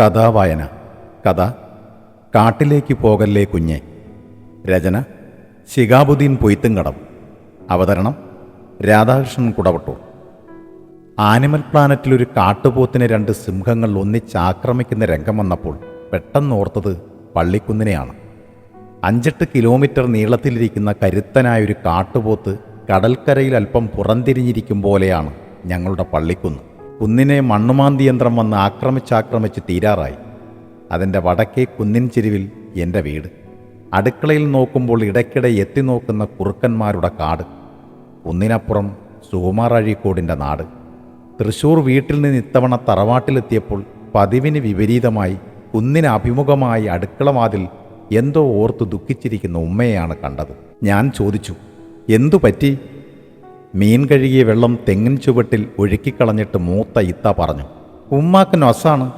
കഥാവായന കഥ കാട്ടിലേക്ക് പോകല്ലേ കുഞ്ഞെ രചന ശികാബുദ്ദീൻ പൊയ്ത്തുംകടം അവതരണം രാധാകൃഷ്ണൻ കുടവട്ടൂർ. ആനിമൽ പ്ലാനറ്റിലൊരു കാട്ടുപോത്തിനെ രണ്ട് സിംഹങ്ങൾ ഒന്നിച്ചാക്രമിക്കുന്ന രംഗം വന്നപ്പോൾ പെട്ടെന്ന് ഓർത്തത് പള്ളിക്കുന്നിനെയാണ്. അഞ്ചെട്ട് കിലോമീറ്റർ നീളത്തിലിരിക്കുന്ന കരുത്തനായ ഒരു കാട്ടുപോത്ത് കടൽക്കരയിൽ അല്പം പുറംതിരിഞ്ഞിരിക്കും പോലെയാണ് ഞങ്ങളുടെ പള്ളിക്കുന്ന്. കുന്നിനെ മണ്ണുമാന്തി യന്ത്രം വന്ന് ആക്രമിച്ചാക്രമിച്ച് തീരാറായി. അതിന്റെ വടക്കേ കുന്നിൻ ചെരുവിൽ എന്റെ വീട്. അടുക്കളയിൽ നോക്കുമ്പോൾ ഇടയ്ക്കിടെ എത്തി നോക്കുന്ന കുറുക്കന്മാരുടെ കാട്. കുന്നിനപ്പുറം സുകുമാർ അഴീക്കോടിന്റെ നാട്. തൃശൂർ വീട്ടിൽ നിന്ന് ഇത്തവണ തറവാട്ടിലെത്തിയപ്പോൾ പതിവിന് വിപരീതമായി കുന്നിന് അഭിമുഖമായി അടുക്കളവാതിൽ എന്തോ ഓർത്ത് ദുഃഖിച്ചിരിക്കുന്ന ഉമ്മയെയാണ് കണ്ടത്. ഞാൻ ചോദിച്ചു എന്തു പറ്റി? മീൻ കഴുകിയ വെള്ളം തെങ്ങിൻ ചുവട്ടിൽ ഒഴുക്കിക്കളഞ്ഞിട്ട് മൂത്ത ഇത്ത പറഞ്ഞു ഉമ്മാക്ക് നൊസാണ്.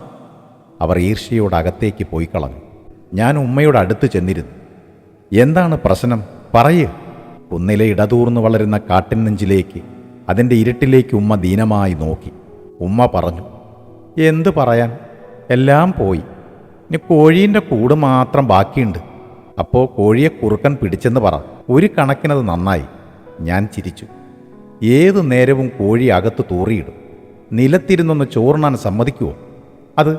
അവർ ഈർഷ്യയോട് അകത്തേക്ക് പോയി കളഞ്ഞു. ഞാൻ ഉമ്മയോട് അടുത്ത് ചെന്നിരുന്നു. എന്താണ് പ്രശ്നം? പറയേ. കുന്നിലെ ഇടതൂർന്ന് വളരുന്ന കാട്ടിൻ നെഞ്ചിലേക്ക് അതിന്റെ ഇരുട്ടിലേക്ക് ഉമ്മ ദീനമായി നോക്കി. ഉമ്മ പറഞ്ഞു എന്തു പറയാൻ? എല്ലാം പോയി. ഇനി കോഴീന്റെ കൂട് മാത്രം ബാക്കിയുണ്ട്. അപ്പോൾ കോഴിയെ കുറുക്കൻ പിടിച്ചെന്ന് പറ. ഒരു കണക്കിനത് നന്നായി. ഞാൻ ചിരിച്ചു. ഏതു നേരവും കോഴി അകത്ത് തൂറിയിടും. നിലത്തിരുന്നൊന്ന് ചോറിനാൻ സമ്മതിക്കുമോ അത്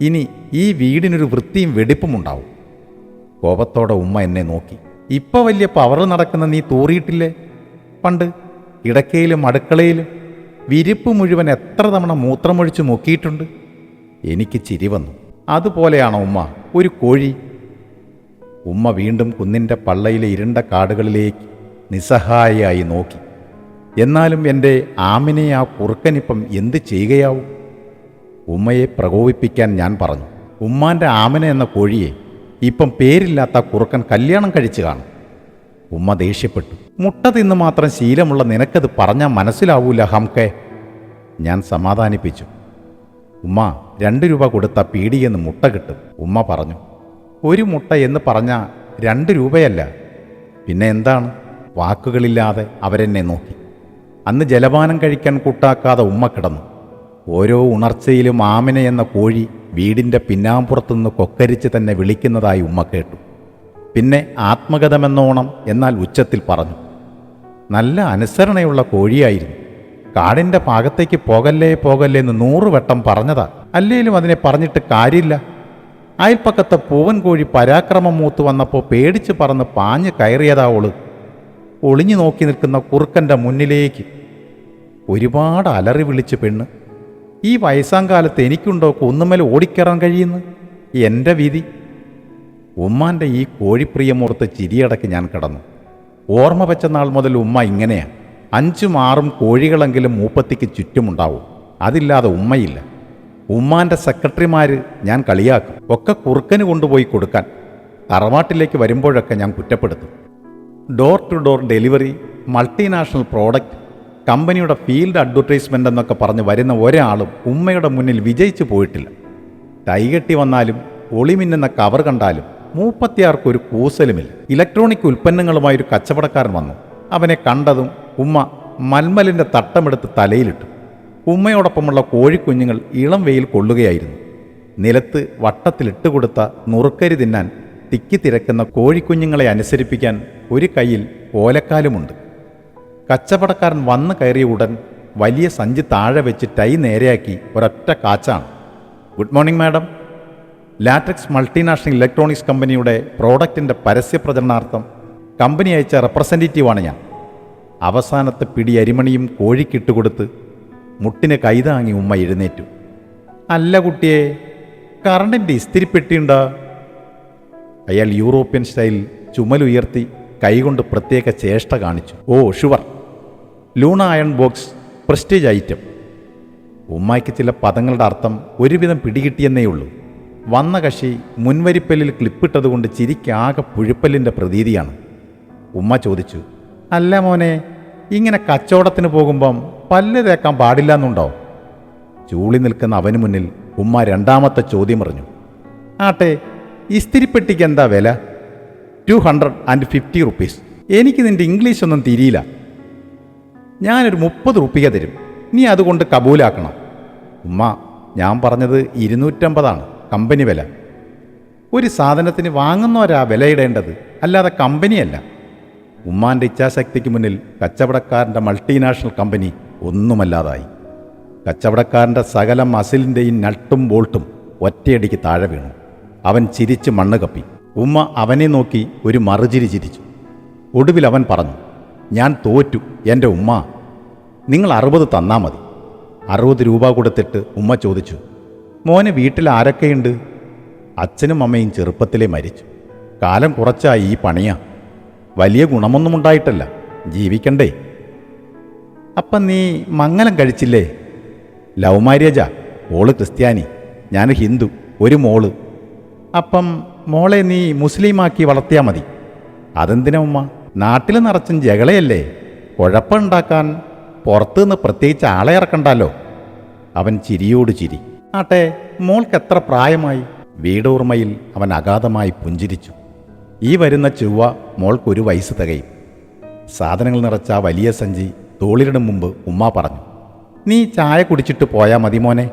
ഇനി ഈ വീടിനൊരു വൃത്തിയും വെടിപ്പും ഉണ്ടാവും. കോപത്തോടെ ഉമ്മ എന്നെ നോക്കി. ഇപ്പൊ വലിയ പവർ നടക്കുന്ന നീ തൂറിയിട്ടില്ലേ? പണ്ട് ഇടക്കയിലും അടുക്കളയിലും വിരിപ്പ് മുഴുവൻ എത്ര തവണ മൂത്രമൊഴിച്ച് മുക്കിയിട്ടുണ്ട്? എനിക്ക് ചിരി വന്നു. അതുപോലെയാണോ ഉമ്മ? ഒരു കോഴി. ഉമ്മ വീണ്ടും കുന്നിന്റെ പള്ളയിലെ ഇരുണ്ട കാടുകളിലേക്ക് നിസ്സഹായയായി നോക്കി. എന്നാലും എന്റെ ആമിനെ ആ കുറുക്കനിപ്പം എന്ത് ചെയ്യുകയാവും? ഉമ്മയെ പ്രകോപിപ്പിക്കാൻ ഞാൻ പറഞ്ഞു. ഉമ്മാന്റെ ആമന എന്ന കോഴിയെ ഇപ്പം പേരില്ലാത്ത കുറുക്കൻ കല്യാണം കഴിച്ചു കാണും. ഉമ്മ ദേഷ്യപ്പെട്ടു. മുട്ട തിന്ന് മാത്രം ശീലമുള്ള നിനക്കത് പറഞ്ഞാൽ മനസ്സിലാവൂല ഹംകെ. ഞാൻ സമാധാനിപ്പിച്ചു. ഉമ്മ രണ്ട് രൂപ കൊടുത്ത പീടിയെന്ന് മുട്ട കിട്ടും. ഉമ്മ പറഞ്ഞു ഒരു മുട്ട എന്ന് പറഞ്ഞാൽ രണ്ട് രൂപയല്ല. പിന്നെ എന്താണ്? വാക്കുകളില്ലാതെ അവരെന്നെ നോക്കി. അന്ന് ജലപാനം കഴിക്കാൻ കൂട്ടാക്കാതെ ഉമ്മ കിടന്നു. ഓരോ ഉണർച്ചയിലും ആമിന എന്ന കോഴി വീടിന്റെ പിന്നാമ്പുറത്തുനിന്ന് കൊക്കരിച്ച് തന്നെ വിളിക്കുന്നതായി ഉമ്മ കേട്ടു. പിന്നെ ആത്മഗതമെന്നോണം എന്നാൽ ഉച്ചത്തിൽ പറഞ്ഞു. നല്ല അനുസരണയുള്ള കോഴിയായിരുന്നു. കാടിന്റെ ഭാഗത്തേക്ക് പോകല്ലേ പോകല്ലേ എന്ന് നൂറ് വട്ടം പറഞ്ഞതാ. അല്ലേലും അതിനെ പറഞ്ഞിട്ട് കാര്യമില്ല. അയൽപ്പക്കത്തെ പൂവൻ കോഴി പരാക്രമം മൂത്ത് വന്നപ്പോൾ പേടിച്ച് പറന്ന് പാഞ്ഞ് കയറിയതാ ഓൾ. ഒളിഞ്ഞു നോക്കി നിൽക്കുന്ന കുറുക്കന്റെ മുന്നിലേക്ക്. ഒരുപാട് അലറി വിളിച്ച് പെണ്ണ് ഈ വയസ്സാം കാലത്ത് എനിക്കുണ്ടോ കുന്നുമേൽ ഓടിക്കയറാൻ കഴിയുന്നു? എന്റെ വിധി. ഉമ്മാന്റെ ഈ കോഴിപ്രിയമോർത്ത് ചിരിയടക്കി ഞാൻ കടന്നു. ഓർമ്മ വെച്ച നാൾ മുതൽ ഉമ്മ ഇങ്ങനെയാണ് അഞ്ചും ആറും കോഴികളെങ്കിലും മൂപ്പത്തിക്ക് ചുറ്റുമുണ്ടാവും. അതില്ലാതെ ഉമ്മയില്ല. ഉമ്മാന്റെ സെക്രട്ടറിമാർ ഞാൻ കളിയാക്കും. ഒക്കെ കുറുക്കന് കൊണ്ടുപോയി കൊടുക്കാൻ തറവാട്ടിലേക്ക് വരുമ്പോഴൊക്കെ ഞാൻ കുറ്റപ്പെടുത്തും. Door to door delivery multinational product കമ്പനിയുടെ ഫീൽഡ് അഡ്വർടൈസ്മെന്റ് എന്നൊക്കെ പറഞ്ഞ് വരുന്ന ഒരാളും ഉമ്മയുടെ മുന്നിൽ വിജയിച്ചു പോയിട്ടില്ല. കൈകെട്ടി വന്നാലും ഒളിമിന്നുന്ന കവർ കണ്ടാലും മൂപ്പത്തിയാർക്കൊരു കൂസലുമില്ല. ഇലക്ട്രോണിക് ഉൽപ്പന്നങ്ങളുമായി ഒരു കച്ചവടക്കാരൻ വന്നു. അവനെ കണ്ടതും ഉമ്മ മൽമലിന്റെ തട്ടമെടുത്ത് തലയിലിട്ടു. ഉമ്മയോടൊപ്പമുള്ള കോഴിക്കുഞ്ഞുങ്ങൾ ഇളം വെയിൽ കൊള്ളുകയായിരുന്നു. നിലത്ത് വട്ടത്തിലിട്ടുകൊടുത്ത നുറുക്കരി തിന്നാൻ തിക്കി തിരക്കുന്ന കോഴിക്കുഞ്ഞുങ്ങളെ അനുസരിപ്പിക്കാൻ ഒരു കയ്യിൽ ഓലക്കാലുമുണ്ട്. കച്ചവടക്കാരൻ വന്നു കയറിയ ഉടൻ വലിയ സഞ്ചി താഴെ വെച്ച് ടൈ നേരെയാക്കി ഒരൊറ്റ കാച്ചാണ്. Good morning madam. Latex multinational electronics കമ്പനിയുടെ പ്രോഡക്റ്റിന്റെ പരസ്യ പ്രചരണാർത്ഥം കമ്പനി അയച്ച റെപ്രസെന്റേറ്റീവാണ് ഞാൻ. അവസാനത്തെ പിടി അരിമണിയും കോഴിക്കിട്ടുകൊടുത്ത് മുട്ടിനെ കൈതാങ്ങി ഉമ്മ എഴുന്നേറ്റു. അല്ല കുട്ടിയെ കറണ്ടിന്റെ ഇസ്തിരിപ്പെട്ടിയുണ്ടോ? അയാൾ യൂറോപ്യൻ സ്റ്റൈൽ ചുമലുയർത്തി കൈകൊണ്ട് പ്രത്യേക ചേഷ്ട കാണിച്ചു. ഓ sure. Luna iron box prestige item. ഉമ്മായ്ക്ക് ചില പദങ്ങളുടെ അർത്ഥം ഒരുവിധം പിടികിട്ടിയെന്നേ ഉള്ളൂ. വന്ന കക്ഷി മുൻവരിപ്പല്ലിൽ ക്ലിപ്പിട്ടതുകൊണ്ട് ചിരിക്കാകെ പുഴുപ്പല്ലിന്റെ പ്രതീതിയാണ്. ഉമ്മ ചോദിച്ചു അല്ല മോനെ ഇങ്ങനെ കച്ചവടത്തിന് പോകുമ്പം പല്ല് തേക്കാൻ പാടില്ലെന്നുണ്ടോ? ചൂളി നിൽക്കുന്ന അവന് മുന്നിൽ ഉമ്മ രണ്ടാമത്തെ ചോദ്യം പറഞ്ഞു ആട്ടെ ഇസ്തിരിപ്പെട്ടിക്ക് എന്താ വില? Two hundred and fifty rupees എനിക്ക് നിന്റെ ഇംഗ്ലീഷ് ഒന്നും തിരിയില്ല. ഞാനൊരു മുപ്പത് റുപ്പിക തരും. നീ അതുകൊണ്ട് കബൂലാക്കണം. ഉമ്മ ഞാൻ പറഞ്ഞത് ഇരുന്നൂറ്റമ്പതാണ്. കമ്പനി വില. ഒരു സാധനത്തിന് വാങ്ങുന്നവരാ വിലയിടേണ്ടത്. അല്ലാതെ കമ്പനിയല്ല. ഉമ്മാന്റെ ഇച്ഛാശക്തിക്ക് മുന്നിൽ കച്ചവടക്കാരന്റെ മൾട്ടിനാഷണൽ കമ്പനി ഒന്നുമല്ലാതായി. കച്ചവടക്കാരന്റെ സകല മസിലിന്റെയും നട്ടും ബോൾട്ടും ഒറ്റയടിക്ക് താഴെ വീണു. അവൻ ചിരിച്ച് മണ്ണ് കപ്പി. ഉമ്മ അവനെ നോക്കി ഒരു മറുചിരി ചിരിച്ചു. ഒടുവിൽ അവൻ പറഞ്ഞു ഞാൻ തോറ്റു എന്റെ ഉമ്മ. നിങ്ങൾ അറുപത് തന്നാ മതി. അറുപത് രൂപ കൊടുത്തിട്ട് ഉമ്മ ചോദിച്ചു മോനെ വീട്ടിൽ ആരൊക്കെയുണ്ട്? അച്ഛനും അമ്മയും ചെറുപ്പത്തിലേ മരിച്ചു. കാലം കുറച്ചായി ഈ പണിയാ. വലിയ ഗുണമൊന്നും ഉണ്ടായിട്ടല്ല. ജീവിക്കണ്ടേ. അപ്പം നീ മംഗലം കഴിച്ചില്ലേ? ലവ് മാര്യേജാ. ഓൾ ക്രിസ്ത്യാനി. ഞാൻ ഹിന്ദു. ഒരു മോൾ. അപ്പം മോളെ നീ മുസ്ലിമാക്കി വളർത്തിയാൽ മതി. അതെന്തിനാ ഉമ്മ? നാട്ടിൽ നിറച്ചും ജകളയല്ലേ? കുഴപ്പമുണ്ടാക്കാൻ പുറത്തുനിന്ന് പ്രത്യേകിച്ച് ആളെ ഇറക്കണ്ടല്ലോ അവൻ ചിരിയോട് ചിരി. ആട്ടെ മോൾക്ക് എത്ര പ്രായമായി വീടൂർമയിൽ അവൻ അഗാധമായി പുഞ്ചിരിച്ചു. ഈ വരുന്ന ചൊവ്വ മോൾക്കൊരു വയസ്സ് തികയും. സാധനങ്ങൾ നിറച്ച വലിയ സഞ്ചി തോളിലിടും മുമ്പ് ഉമ്മ പറഞ്ഞു നീ ചായ കുടിച്ചിട്ട് പോയാൽ മതി മോനെ.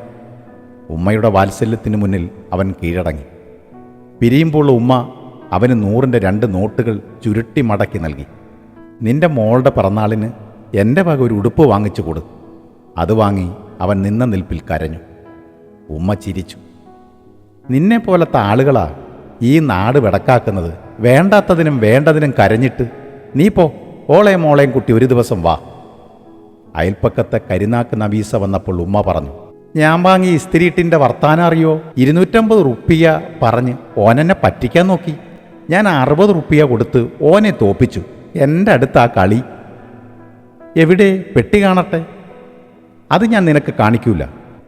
ഉമ്മയുടെ വാത്സല്യത്തിന് മുന്നിൽ അവൻ കീഴടങ്ങി. പിരിയുമ്പോൾ ഉമ്മ അവന് നൂറിന്റെ രണ്ട് നോട്ടുകൾ ചുരുട്ടി മടക്കി നൽകി. നിന്റെ മോളുടെ പിറന്നാളിന് എന്റെ വക ഒരു ഉടുപ്പ് വാങ്ങിച്ചു കൊടു. അത് വാങ്ങി അവൻ നിന്ന നിൽപ്പിൽ കരഞ്ഞു. ഉമ്മ ചിരിച്ചു. നിന്നെ പോലത്തെ ആളുകളാ ഈ നാട് വിടക്കാക്കുന്നത്. വേണ്ടാത്തതിനും വേണ്ടതിനും കരഞ്ഞിട്ട് നീ പോ ഓളെയും മോളെയും കുട്ടി ഒരു ദിവസം വാ. അയൽപ്പക്കത്തെ കരിനാക്ക് നവീസ വന്നപ്പോൾ ഉമ്മ പറഞ്ഞു ഞാൻ വാങ്ങി ഇസ്തിരിയിട്ടിന്റെ വർത്താനം അറിയോ? ഇരുന്നൂറ്റമ്പത് റുപ്പിയ പറഞ്ഞ് ഓനെന്നെ പറ്റിക്കാൻ നോക്കി. ഞാൻ അറുപത് റുപ്പിയ കൊടുത്ത് ഓനെ തോപ്പിച്ചു. എന്റെ അടുത്ത് ആ കളി. എവിടെ? പെട്ടി കാണട്ടെ. അത് ഞാൻ നിനക്ക് കാണിക്കൂല.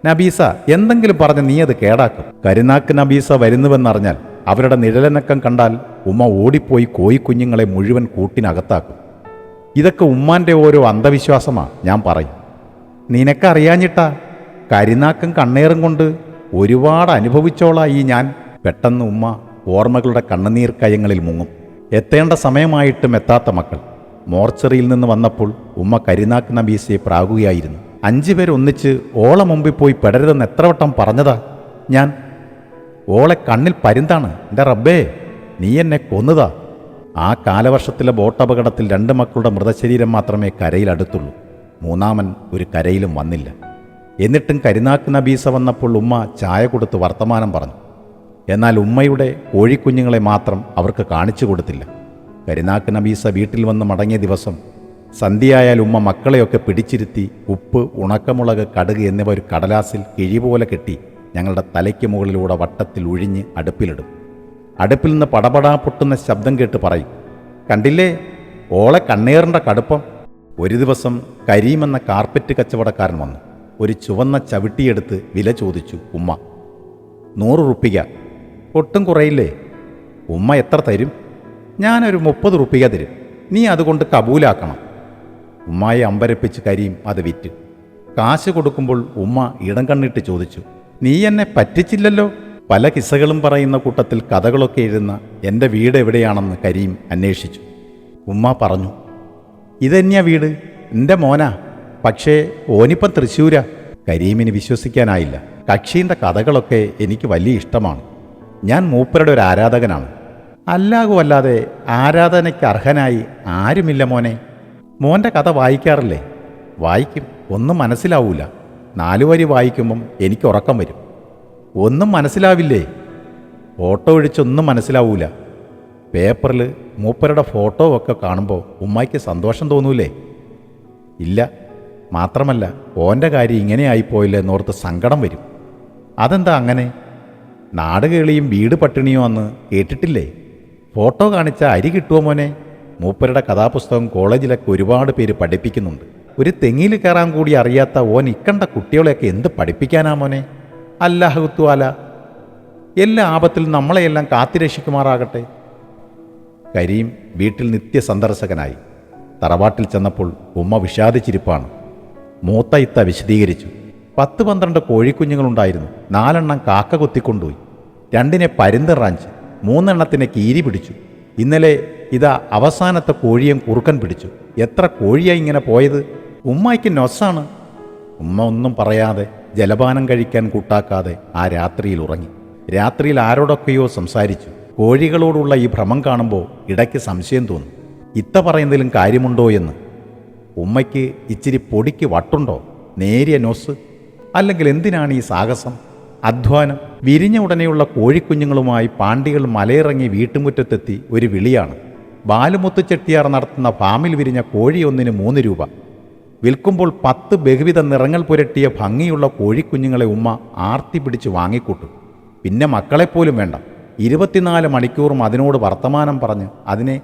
നബീസ എന്തെങ്കിലും പറഞ്ഞ് നീ അത് കേടാക്കും. കരുനാക്ക് നബീസ വരുന്നുവെന്നറിഞ്ഞാൽ അവരുടെ നിഴലനക്കം കണ്ടാൽ ഉമ്മ ഓടിപ്പോയി കോയിക്കുഞ്ഞുങ്ങളെ മുഴുവൻ കൂട്ടിനകത്താക്കും. ഇതൊക്കെ ഉമ്മാന്റെ ഓരോ അന്ധവിശ്വാസമാണ് ഞാൻ പറയും. നിനക്കറിയാഞ്ഞിട്ടാ? കരിനാക്കും കണ്ണേറും കൊണ്ട് ഒരുപാട് അനുഭവിച്ചോളാ ഈ ഞാൻ. പെട്ടെന്ന് ഉമ്മ ഓർമ്മകളുടെ കണ്ണുനീർ കയങ്ങളിൽ മുങ്ങും. എത്തേണ്ട സമയമായിട്ടും എത്താത്ത മക്കൾ. മോർച്ചറിയിൽ നിന്ന് വന്നപ്പോൾ ഉമ്മ കരിനാക്ക് നബീസയെ പ്രാകുകയായിരുന്നു. അഞ്ചു പേർ ഒന്നിച്ച് ഓളെ മുമ്പിൽ പോയി പെടരുതെന്ന് എത്ര വട്ടം പറഞ്ഞതാ? ഞാൻ ഓളെ കണ്ണിൽ പരുന്താണ്. എന്റെ റബ്ബേ നീ എന്നെ കൊന്നതാ. ആ കാലവർഷത്തിലെ ബോട്ടപകടത്തിൽ രണ്ട് മക്കളുടെ മൃതശരീരം മാത്രമേ കരയിൽ അടുത്തുള്ളൂ മൂന്നാമൻ ഒരു കരയിലും വന്നില്ല. എന്നിട്ടും കരിനാക്ക് നബീസ വന്നപ്പോൾ ഉമ്മ ചായ കൊടുത്ത് വർത്തമാനം പറഞ്ഞു. എന്നാൽ ഉമ്മയുടെ കോഴിക്കുഞ്ഞുങ്ങളെ മാത്രം അവർക്ക് കാണിച്ചു കൊടുത്തില്ല. കരിനാക്ക് നബീസ വീട്ടിൽ വന്ന് മടങ്ങിയ ദിവസം സന്ധ്യയായാൽ ഉമ്മ മക്കളെയൊക്കെ പിടിച്ചിരുത്തി ഉപ്പ് ഉണക്കമുളക് കടുക് എന്നിവ ഒരു കടലാസിൽ കിഴി പോലെ കെട്ടി ഞങ്ങളുടെ തലയ്ക്ക് മുകളിലൂടെ വട്ടത്തിൽ ഒഴിഞ്ഞ് അടുപ്പിലിടും. അടുപ്പിൽ നിന്ന് പടപടാ പൊട്ടുന്ന ശബ്ദം കേട്ട് പറയും കണ്ടില്ലേ? ഓളെ കണ്ണേറിന്റെ കടുപ്പം. ഒരു ദിവസം കരീം എന്ന കാർപ്പറ്റ് കച്ചവടക്കാരൻ വന്നു. ഒരു ചുവന്ന ചവിട്ടിയെടുത്ത് വില ചോദിച്ചു ഉമ്മ. നൂറ് റുപ്പിക. ഒട്ടും കുറയില്ലേ? ഉമ്മ എത്ര തരും? ഞാനൊരു മുപ്പത് റുപ്പിക തരും. നീ അതുകൊണ്ട് കബൂലാക്കണം. ഉമ്മയെ അമ്പരപ്പിച്ച് കരീം അത് വിറ്റ്. കാശ് കൊടുക്കുമ്പോൾ ഉമ്മ ഇടം കണ്ണിട്ട് ചോദിച്ചു നീ എന്നെ പറ്റിച്ചില്ലല്ലോ? പല കിസ്സകളും പറയുന്ന കൂട്ടത്തിൽ കഥകളൊക്കെ എഴുതുന്ന എന്റെ വീട് എവിടെയാണെന്ന് കരീം അന്വേഷിച്ചു. ഉമ്മ പറഞ്ഞു ഇതെന്നെയാ വീട്? എന്റെ മോനാ. പക്ഷേ ഓനിപ്പം തൃശ്ശൂരാ. കരീമിന് വിശ്വസിക്കാനായില്ല. കക്ഷീന്റെ കഥകളൊക്കെ എനിക്ക് വലിയ ഇഷ്ടമാണ്. ഞാൻ മൂപ്പരുടെ ഒരു ആരാധകനാണ്. അല്ലാകുമല്ലാതെ ആരാധനയ്ക്ക് അർഹനായി ആരുമില്ല മോനെ. മോന്റെ കഥ വായിക്കാറില്ലേ? വായിക്കും. ഒന്നും മനസ്സിലാവൂല. നാലു വരി വായിക്കുമ്പം എനിക്ക് ഉറക്കം വരും. ഒന്നും മനസ്സിലാവില്ലേ? ഫോട്ടോ ഒഴിച്ചൊന്നും മനസ്സിലാവൂല. പേപ്പറിൽ മൂപ്പരുടെ ഫോട്ടോ ഒക്കെ കാണുമ്പോൾ ഉമ്മായ്ക്ക് സന്തോഷം തോന്നൂലേ? ഇല്ല. മാത്രമല്ല ഓന്റെ കാര്യം ഇങ്ങനെ ആയിപ്പോയില്ലേ എന്നോർത്ത് സങ്കടം വരും. അതെന്താ അങ്ങനെ? നാട് കേളിയും വീട് പട്ടിണിയോ അന്ന് കേട്ടിട്ടില്ലേ? ഫോട്ടോ കാണിച്ച അരി കിട്ടുമോ മോനെ? മൂപ്പരുടെ കഥാപുസ്തകം കോളേജിലൊക്കെ ഒരുപാട് പേര് പഠിപ്പിക്കുന്നുണ്ട്. ഒരു തെങ്ങിൽ കയറാൻ കൂടി അറിയാത്ത ഓൻ ഇക്കണ്ട കുട്ടികളെയൊക്കെ എന്ത് പഠിപ്പിക്കാനാ മോനെ? അല്ലാഹുത്തുവാല എല്ലാ ആപത്തിലും നമ്മളെയെല്ലാം കാത്തിരക്ഷിക്കുമാറാകട്ടെ. കരീം വീട്ടിൽ നിത്യസന്ദർശകനായി. തറവാട്ടിൽ ചെന്നപ്പോൾ ഉമ്മ വിഷാദിച്ചിരിപ്പാണ്. മൂത്തയിത്ത വിശദീകരിച്ചു. പത്ത് പന്ത്രണ്ട് കോഴിക്കുഞ്ഞുങ്ങളുണ്ടായിരുന്നു. നാലെണ്ണം കാക്ക കൊത്തിക്കൊണ്ടുപോയി. രണ്ടിനെ പരുന്ത് റാഞ്ച് മൂന്നെണ്ണത്തിനെ കീരി പിടിച്ചു. ഇന്നലെ ഇതാ അവസാനത്തെ കോഴിയും കുറുക്കൻ പിടിച്ചു. എത്ര കോഴിയായി ഇങ്ങനെ പോയത്? ഉമ്മായിക്ക് നൊസാണ്. ഉമ്മ ഒന്നും പറയാതെ ജലപാനം കഴിക്കാൻ കൂട്ടാക്കാതെ ആ രാത്രിയിൽ ഉറങ്ങി. രാത്രിയിൽ ആരോടൊക്കെയോ സംസാരിച്ചു. കോഴികളോടുള്ള ഈ ഭ്രമം കാണുമ്പോൾ ഇടയ്ക്ക് സംശയം തോന്നും. ഇത്ത പറയുന്നതിലും കാര്യമുണ്ടോ എന്ന്. ഉമ്മയ്ക്ക് ഇച്ചിരി പൊടിക്ക് വട്ടുണ്ടോ? നേരിയ നൊസ്. അല്ലെങ്കിൽ എന്തിനാണ് ഈ സാഹസം? അധ്വാനം. വിരിഞ്ഞ ഉടനെയുള്ള കോഴിക്കുഞ്ഞുങ്ങളുമായി പാണ്ടികൾ മലയിറങ്ങി വീട്ടുമുറ്റത്തെത്തി ഒരു വിളിയാണ്. ബാലുമുത്തുചെട്ടിയാർ നടത്തുന്ന ഫാമിൽ വിരിഞ്ഞ കോഴിയൊന്നിന് മൂന്ന് രൂപ. വിൽക്കുമ്പോൾ പത്ത് ബഹുവിധ നിറങ്ങൾ പുരട്ടിയ ഭംഗിയുള്ള കോഴിക്കുഞ്ഞുങ്ങളെ ഉമ്മ ആർത്തി പിടിച്ച് വാങ്ങിക്കൂട്ടും. പിന്നെ മക്കളെപ്പോലും വേണ്ട. ഇരുപത്തിനാല് മണിക്കൂറും അതിനോട് വർത്തമാനം പറഞ്ഞ് അതിനെ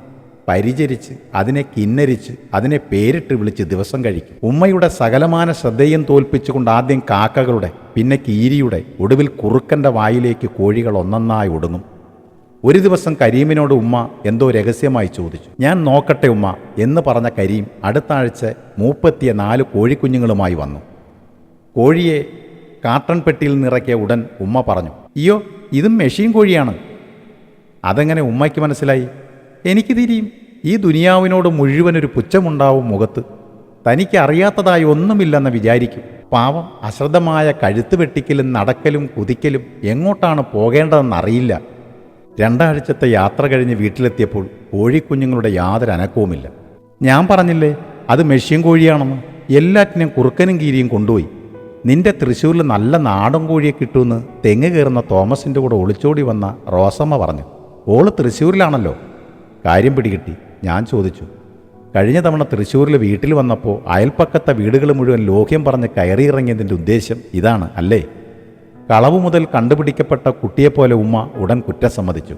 പരിചരിച്ച് അതിനെ കിന്നരിച്ച് അതിനെ പേരിട്ട് വിളിച്ച് ദിവസം കഴിക്കും. ഉമ്മയുടെ സകലമാന ശ്രദ്ധയും തോൽപ്പിച്ചുകൊണ്ട് ആദ്യം കാക്കകളുടെ പിന്നെ കീരിയുടെ ഒടുവിൽ കുറുക്കന്റെ വായിലേക്ക് കോഴികൾ ഒന്നൊന്നായി ഒടുങ്ങും. ഒരു ദിവസം കരീമിനോട് ഉമ്മ എന്തോ രഹസ്യമായി ചോദിച്ചു. ഞാൻ നോക്കട്ടെ ഉമ്മ എന്ന് പറഞ്ഞ കരീം അടുത്ത ആഴ്ച മൂപ്പെത്തിയ നാല് കോഴിക്കുഞ്ഞുങ്ങളുമായി വന്നു. കോഴിയെ കാട്ടൺ പെട്ടിയിൽ നിറക്കിയ ഉടൻ ഉമ്മ പറഞ്ഞു അയ്യോ ഇതും മെഷീൻ കോഴിയാണ്. അതെങ്ങനെ ഉമ്മയ്ക്ക് മനസ്സിലായി? എനിക്ക് തിരിയും ഈ ദുനിയാവിനോട് മുഴുവനൊരു പുച്ഛമുണ്ടാവും മുഖത്ത്. തനിക്ക് അറിയാത്തതായി ഒന്നുമില്ലെന്ന് വിചാരിക്കും. പാവം അശ്രദ്ധമായ കഴുത്ത് വെട്ടിക്കലും നടക്കലും കുതിക്കലും എങ്ങോട്ടാണ് പോകേണ്ടതെന്നറിയില്ല രണ്ടാഴ്ചത്തെ യാത്ര കഴിഞ്ഞ് വീട്ടിലെത്തിയപ്പോൾ കോഴിക്കുഞ്ഞുങ്ങളുടെ യാതൊരു അനക്കവുമില്ല. ഞാൻ പറഞ്ഞില്ലേ അത് മെഷീൻ കോഴിയാണെന്ന്. എല്ലാറ്റിനും കുറുക്കനും കീരിയും കൊണ്ടുപോയി. നിന്റെ തൃശ്ശൂരിൽ നല്ല നാടൻ കോഴിയെ കിട്ടുമെന്ന് തെങ്ങ് കയറുന്ന തോമസിന്റെ കൂടെ ഒളിച്ചോടി വന്ന റോസമ്മ പറഞ്ഞു. ഓൾ തൃശ്ശൂരിലാണല്ലോ. കാര്യം പിടികിട്ടി. ഞാൻ ചോദിച്ചു കഴിഞ്ഞ തവണ തൃശ്ശൂരിലെ വീട്ടിൽ വന്നപ്പോൾ അയൽപ്പക്കത്തെ വീടുകൾ മുഴുവൻ ലോഹ്യം പറഞ്ഞ് കയറിയിറങ്ങിയതിന്റെ ഉദ്ദേശം ഇതാണ് അല്ലേ? കളവ് മുതൽ കണ്ടുപിടിക്കപ്പെട്ട കുട്ടിയെപ്പോലെ ഉമ്മ ഉടൻ കുറ്റം സമ്മതിച്ചു.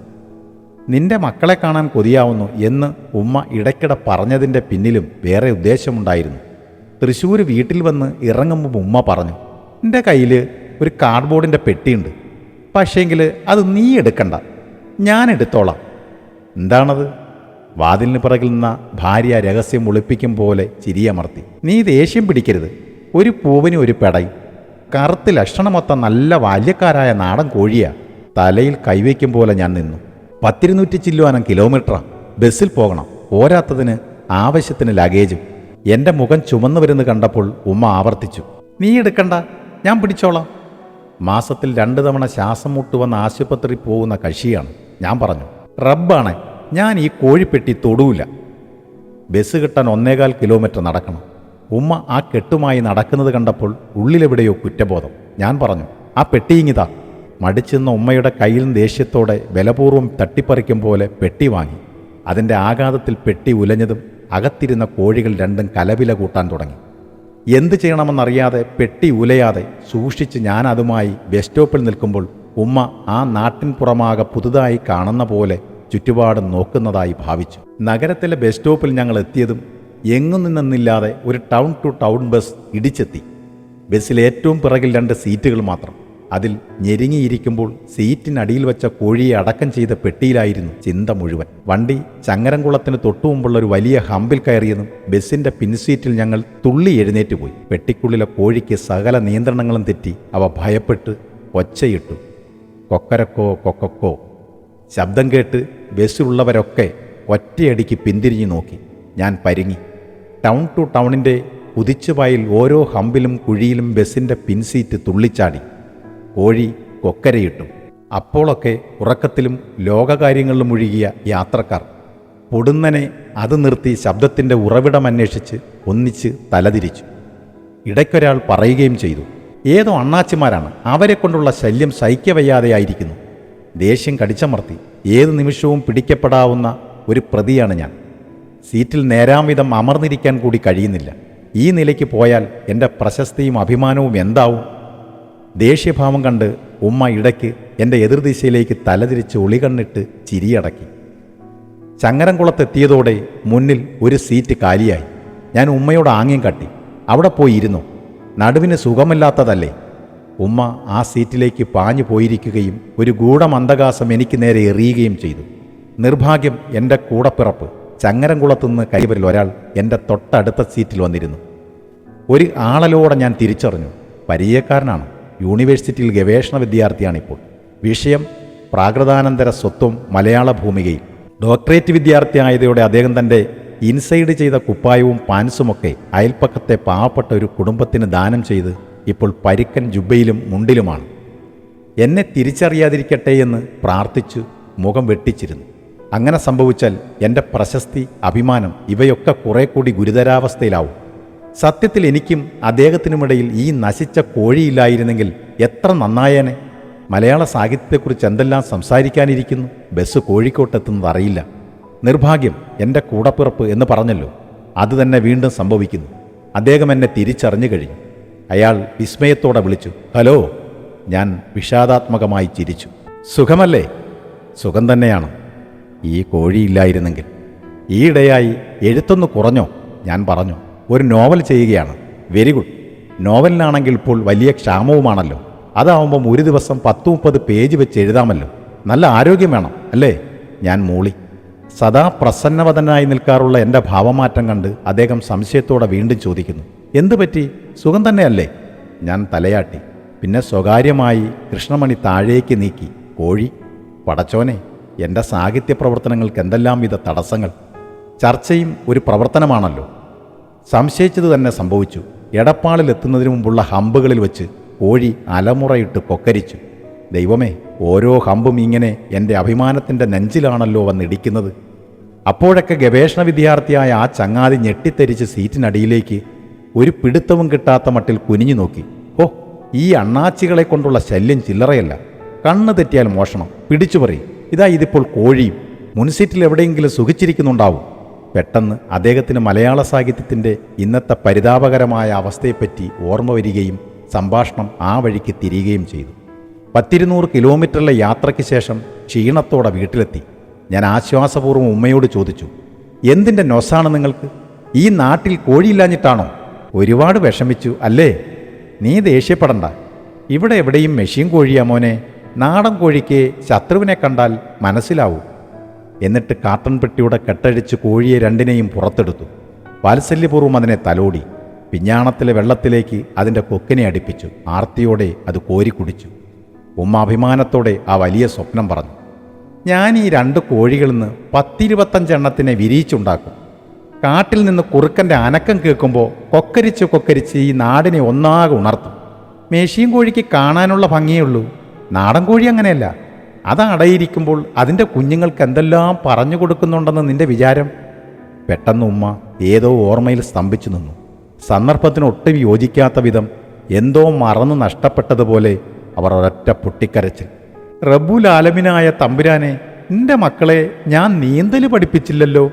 നിന്റെ മക്കളെ കാണാൻ കൊതിയാവുന്നു എന്ന് ഉമ്മ ഇടയ്ക്കിടെ പറഞ്ഞതിന്റെ പിന്നിലും വേറെ ഉദ്ദേശമുണ്ടായിരുന്നു തൃശ്ശൂർ വീട്ടിൽ വന്ന് ഇറങ്ങുമ്പോൾ ഉമ്മ പറഞ്ഞു എന്റെ കയ്യിൽ ഒരു കാർഡ്ബോർഡിന്റെ പെട്ടിയുണ്ട്. പക്ഷേങ്കിൽ അത് നീ എടുക്കണ്ട. ഞാൻ എടുത്തോളാം. എന്താണത്? വാതിലിന് പിറകിൽ നിന്ന ഭാര്യ രഹസ്യം ഒളിപ്പിക്കും പോലെ ചിരിയമർത്തി നീ ദേഷ്യം പിടിക്കരുത്. ഒരു പൂവിന് ഒരു പെടയും. കറുത്ത് ലക്ഷണമൊത്ത നല്ല ബാല്യക്കാരായ നാടൻ കോഴിയാ. തലയിൽ കൈവയ്ക്കും പോലെ ഞാൻ നിന്നു. പത്തിരുന്നൂറ്റി ചില്ലുവാനം കിലോമീറ്ററാ. ബസ്സിൽ പോകണം. പോരാത്തതിന് ആവശ്യത്തിന് ലഗേജും. എന്റെ മുഖം ചുമന്നു വരുന്നത് കണ്ടപ്പോൾ ഉമ്മ ആവർത്തിച്ചു. നീ എടുക്കണ്ട. ഞാൻ പിടിച്ചോളാം. മാസത്തിൽ രണ്ടു തവണ ശ്വാസം മുട്ടുവന്ന് ആശുപത്രി പോകുന്ന കക്ഷിയാണ് ഞാൻ പറഞ്ഞു റബ്ബാണ്. ഞാൻ ഈ കോഴിപ്പെട്ടി തൊടൂല. ബസ് കിട്ടാൻ ഒന്നേകാൽ കിലോമീറ്റർ നടക്കണം. ഉമ്മ ആ കെട്ടുമായി നടക്കുന്നത് കണ്ടപ്പോൾ ഉള്ളിലെവിടെയോ കുറ്റബോധം. ഞാൻ പറഞ്ഞു ആ പെട്ടി പെട്ടിയിങ്ങിതാ മടിച്ചെന്ന ഉമ്മയുടെ കയ്യിൽ ദേഷ്യത്തോടെ ബലപൂർവം തട്ടിപ്പറിക്കും പോലെ പെട്ടി വാങ്ങി. അതിന്റെ ആഘാതത്തിൽ പെട്ടി ഉലഞ്ഞതും അകത്തിരുന്ന കോഴികൾ രണ്ടും കലവില കൂട്ടാൻ തുടങ്ങി. എന്ത് ചെയ്യണമെന്നറിയാതെ പെട്ടി ഉലയാതെ സൂക്ഷിച്ച് ഞാൻ അതുമായി ബസ് സ്റ്റോപ്പിൽ നിൽക്കുമ്പോൾ ഉമ്മ ആ നാട്ടിൻ പുറമാകെ പുതുതായി കാണുന്ന പോലെ ചുറ്റുപാടും നോക്കുന്നതായി ഭാവിച്ചു. നഗരത്തിലെ ബസ് സ്റ്റോപ്പിൽ ഞങ്ങൾ എത്തിയതും എങ്ങും നിന്നില്ലാതെ ഒരു ടൗൺ ടു ടൗൺ ബസ് ഇടിച്ചെത്തി. ബസ്സിൽ ഏറ്റവും പിറകിൽ രണ്ട് സീറ്റുകൾ മാത്രം. അതിൽ ഞെരുങ്ങിയിരിക്കുമ്പോൾ സീറ്റിനടിയിൽ വെച്ച കോഴിയെ അടക്കം ചെയ്ത പെട്ടിയിലായിരുന്നു ചിന്ത മുഴുവൻ. വണ്ടി ചങ്ങരംകുളത്തിന് തൊട്ടുമുമ്പുള്ള ഒരു വലിയ ഹമ്പിൽ കയറിയതും ബസ്സിന്റെ പിൻസീറ്റിൽ ഞങ്ങൾ തുള്ളി എഴുന്നേറ്റ് പോയി. പെട്ടിക്കുള്ളിലെ കോഴിക്ക് സകല നിയന്ത്രണങ്ങളും തെറ്റി അവ ഭയപ്പെട്ട് ഒച്ചയിട്ടു. കൊക്കരക്കോ കൊക്കക്കോ. ശബ്ദം കേട്ട് ബസ്സിലുള്ളവരൊക്കെ ഒറ്റയടിക്ക് പിന്തിരിഞ്ഞു നോക്കി. ഞാൻ പരിങ്ങി. ടൗൺ ടു ടൗണിന്റെ കുതിച്ചുപായിൽ ഓരോ ഹമ്പിലും കുഴിയിലും ബസ്സിന്റെ പിൻസീറ്റ് തുള്ളിച്ചാടി. കോഴി കൊക്കരയിട്ടു. അപ്പോളൊക്കെ ഉറക്കത്തിലും ലോകകാര്യങ്ങളിലും മുഴുകിയ യാത്രക്കാർ. പൊടുന്നനെ അത് നിർത്തി ശബ്ദത്തിന്റെ ഉറവിടം അന്വേഷിച്ച് ഒന്നിച്ച് തലതിരിച്ചു. ഇടയ്ക്കൊരാൾ പറയുകയും ചെയ്തു. ഏതോ അണ്ണാച്ചിമാരാണ് അവരെ കൊണ്ടുള്ള ശല്യം സഹിക്കവയ്യാതെയായിരിക്കുന്നു. ദേഷ്യം കടിച്ചമർത്തി ഏത് നിമിഷവും പിടിക്കപ്പെടാവുന്ന ഒരു പ്രതിയാണ് ഞാൻ. സീറ്റിൽ നേരാംവിധം അമർന്നിരിക്കാൻ കൂടി കഴിയുന്നില്ല. ഈ നിലയ്ക്ക് പോയാൽ എന്റെ പ്രശസ്തിയും അഭിമാനവും എന്താവും? ദേഷ്യഭാവം കണ്ട് ഉമ്മ ഇടയ്ക്ക് എന്റെ എതിർദിശയിലേക്ക് തലതിരിച്ച് ഒളികണ്ണിട്ട് ചിരിയടക്കി. ചങ്ങരംകുളത്തെത്തിയതോടെ മുന്നിൽ ഒരു സീറ്റ് കാലിയായി. ഞാൻ ഉമ്മയോട് ആംഗ്യം കട്ടി. അവിടെ പോയി ഇരുന്നു. നടുവിന് സുഖമില്ലാത്തതല്ലേ? ഉമ്മ ആ സീറ്റിലേക്ക് പാഞ്ഞു പോയിരിക്കുകയും ഒരു ഗൂഢമന്ദകാസം എനിക്ക് നേരെ എറിയുകയും ചെയ്തു. നിർഭാഗ്യം എന്റെ കൂടപ്പിറപ്പ്. ചങ്ങരംകുളത്തുനിന്ന് കൈവരിൽ ഒരാൾ എന്റെ തൊട്ടടുത്ത സീറ്റിൽ വന്നിരുന്നു. ഒരു ആളലോടെ ഞാൻ തിരിച്ചറിഞ്ഞു. പരിചയക്കാരനാണ്. യൂണിവേഴ്സിറ്റിയിൽ ഗവേഷണ വിദ്യാർത്ഥിയാണിപ്പോൾ. വിഷയം പ്രാകൃതാനന്തര സ്വത്വം മലയാള ഭൂമികയിൽ. ഡോക്ടറേറ്റ് വിദ്യാർത്ഥിയായതോടെ അദ്ദേഹം തന്റെ ഇൻസൈഡ് ചെയ്ത കുപ്പായവും പാൻസുമൊക്കെ അയൽപ്പക്കത്തെ പാവപ്പെട്ട ഒരു കുടുംബത്തിന് ദാനം ചെയ്ത് ഇപ്പോൾ പരിക്കൻ ജുബയിലും മുണ്ടിലുമാണ്. എന്നെ തിരിച്ചറിയാതിരിക്കട്ടെ എന്ന് പ്രാർത്ഥിച്ചു മുഖം വെട്ടിച്ചിരുന്നു. അങ്ങനെ സംഭവിച്ചാൽ എന്റെ പ്രശസ്തി അഭിമാനം ഇവയൊക്കെ കുറെ കൂടി ഗുരുതരാവസ്ഥയിലാവും. സത്യത്തിൽ എനിക്കും അദ്ദേഹത്തിനുമിടയിൽ ഈ നശിച്ച കോഴിയില്ലായിരുന്നെങ്കിൽ എത്ര നന്നായേനെ. മലയാള സാഹിത്യത്തെക്കുറിച്ച് എന്തെല്ലാം സംസാരിക്കാനിരിക്കുന്നു? ബസ് കോഴിക്കോട്ടെത്തുന്നത് അറിയില്ല. നിർഭാഗ്യം എന്റെ കൂടപ്പിറപ്പ് എന്ന് പറഞ്ഞല്ലോ. അത് തന്നെ വീണ്ടും സംഭവിക്കുന്നു. അദ്ദേഹം എന്നെ തിരിച്ചറിഞ്ഞു കഴിഞ്ഞു. അയാൾ വിസ്മയത്തോടെ വിളിച്ചു ഹലോ ഞാൻ വിഷാദാത്മകമായി ചിരിച്ചു. സുഖമല്ലേ? സുഖം തന്നെയാണ്. ഈ കോഴിയില്ലായിരുന്നെങ്കിൽ. ഈയിടെയായി എഴുത്തൊന്ന് കുറഞ്ഞോ? ഞാൻ പറഞ്ഞു. ഒരു നോവൽ ചെയ്യുകയാണ്. Very good. നോവലിനാണെങ്കിൽ ഇപ്പോൾ വലിയ ക്ഷാമവുമാണല്ലോ. അതാവുമ്പം ഒരു ദിവസം പത്ത് മുപ്പത് പേജ് വെച്ച് എഴുതാമല്ലോ. നല്ല ആരോഗ്യം വേണം അല്ലേ? ഞാൻ മൂളി. സദാ പ്രസന്നവതനായി നിൽക്കാറുള്ള എന്റെ ഭാവമാറ്റം കണ്ട് അദ്ദേഹം സംശയത്തോടെ വീണ്ടും ചോദിക്കുന്നു എന്തു പറ്റി? സുഖം തന്നെയല്ലേ? ഞാൻ തലയാട്ടി പിന്നെ സ്വകാര്യമായി കൃഷ്ണമണി താഴേക്ക് നീക്കി. കോഴി പടച്ചോനെ എന്റെ സാഹിത്യ പ്രവർത്തനങ്ങൾക്ക് എന്തെല്ലാം വിധ തടസ്സങ്ങൾ? ചർച്ചയും ഒരു പ്രവർത്തനമാണല്ലോ. സംശയിച്ചത് തന്നെ സംഭവിച്ചു. എടപ്പാളിൽ എത്തുന്നതിന് മുമ്പുള്ള ഹമ്പുകളിൽ വെച്ച് കോഴി അലമുറയിട്ട് കൊക്കരിച്ചു. ദൈവമേ ഓരോ ഹമ്പും ഇങ്ങനെ എന്റെ അഭിമാനത്തിന്റെ നെഞ്ചിലാണല്ലോ വന്നിടിക്കുന്നത്. അപ്പോഴൊക്കെ ഗവേഷണ വിദ്യാർത്ഥിയായ ആ ചങ്ങാതി ഞെട്ടിത്തെരിച്ച് സീറ്റിനടിയിലേക്ക് ഒരു പിടുത്തവും കിട്ടാത്ത മട്ടിൽ കുനിഞ്ഞു നോക്കി. ഓ ഈ അണ്ണാച്ചികളെ കൊണ്ടുള്ള ശല്യം ചില്ലറയല്ല. കണ്ണ് തെറ്റിയാൽ മോഷണം. പിടിച്ചു പറയും ഇതാ ഇതിപ്പോൾ കോഴിയും. മുൻസീറ്റിൽ എവിടെയെങ്കിലും സുഖിച്ചിരിക്കുന്നുണ്ടാവും. പെട്ടെന്ന് അദ്ദേഹത്തിന് മലയാള സാഹിത്യത്തിന്റെ ഇന്നത്തെ പരിതാപകരമായ അവസ്ഥയെപ്പറ്റി ഓർമ്മ വരികയും സംഭാഷണം ആ വഴിക്ക് തിരിയുകയും ചെയ്തു. പത്തിരുന്നൂറ് കിലോമീറ്ററിലെ യാത്രയ്ക്ക് ശേഷം ക്ഷീണത്തോടെ വീട്ടിലെത്തി. ഞാൻ ആശ്വാസപൂർവം ഉമ്മയോട് ചോദിച്ചു എന്തിന്റെ നൊസാണ് നിങ്ങൾക്ക്? ഈ നാട്ടിൽ കോഴിയില്ലാഞ്ഞിട്ടാണോ? ഒരുപാട് വിഷമിച്ചു അല്ലേ? നീ ദേഷ്യപ്പെടണ്ട. ഇവിടെ എവിടെയും മെഷീൻ കോഴിയാ മോനെ. നാടൻ കോഴിക്ക് ശത്രുവിനെ കണ്ടാൽ മനസ്സിലാവൂ. എന്നിട്ട് കാട്ടൻ പെട്ടിയുടെ കെട്ടഴിച്ച് കോഴിയെ രണ്ടിനെയും പുറത്തെടുത്തു. വാത്സല്യപൂർവം അതിനെ തലോടി. പിഞ്ഞാണത്തിലെ വെള്ളത്തിലേക്ക് അതിന്റെ കൊക്കിനെ അടുപ്പിച്ചു. ആർത്തിയോടെ അത് കോരി കുടിച്ചു. ഉമ്മ അഭിമാനത്തോടെ ആ വലിയ സ്വപ്നം പറഞ്ഞു. ഞാൻ ഈ രണ്ട് കോഴികളിൽ നിന്ന് പത്തിരുപത്തഞ്ചെണ്ണത്തിനെ വിരിയിച്ചുണ്ടാക്കും. കാട്ടിൽ നിന്ന് കുറുക്കന്റെ അനക്കം കേൾക്കുമ്പോൾ കൊക്കരിച്ച് കൊക്കരിച്ച് ഈ നാടിനെ ഒന്നാകെ ഉണർത്തും. മേശിയും കോഴിക്ക് കാണാനുള്ള ഭംഗിയേ ഉള്ളൂ. നാടൻ കോഴി അങ്ങനെയല്ല. അത് അടയിരിക്കുമ്പോൾ അതിന്റെ കുഞ്ഞുങ്ങൾക്ക് എന്തെല്ലാം പറഞ്ഞു കൊടുക്കുന്നുണ്ടെന്ന് നിന്റെ വിചാരം? പെട്ടെന്ന് ഉമ്മ ഏതോ ഓർമ്മയിൽ സ്തംഭിച്ചു നിന്നു. സന്ദർഭത്തിന് ഒട്ടും യോജിക്കാത്ത വിധം എന്തോ മറന്നു നഷ്ടപ്പെട്ടതുപോലെ അവർ ഒരൊറ്റ പൊട്ടിക്കരച്ചിൽ. റബ്ബുൽ ആലമിനായ തമ്പുരാനെ നിന്റെ മക്കളെ ഞാൻ നീന്തൽ പഠിപ്പിച്ചില്ലല്ലോ.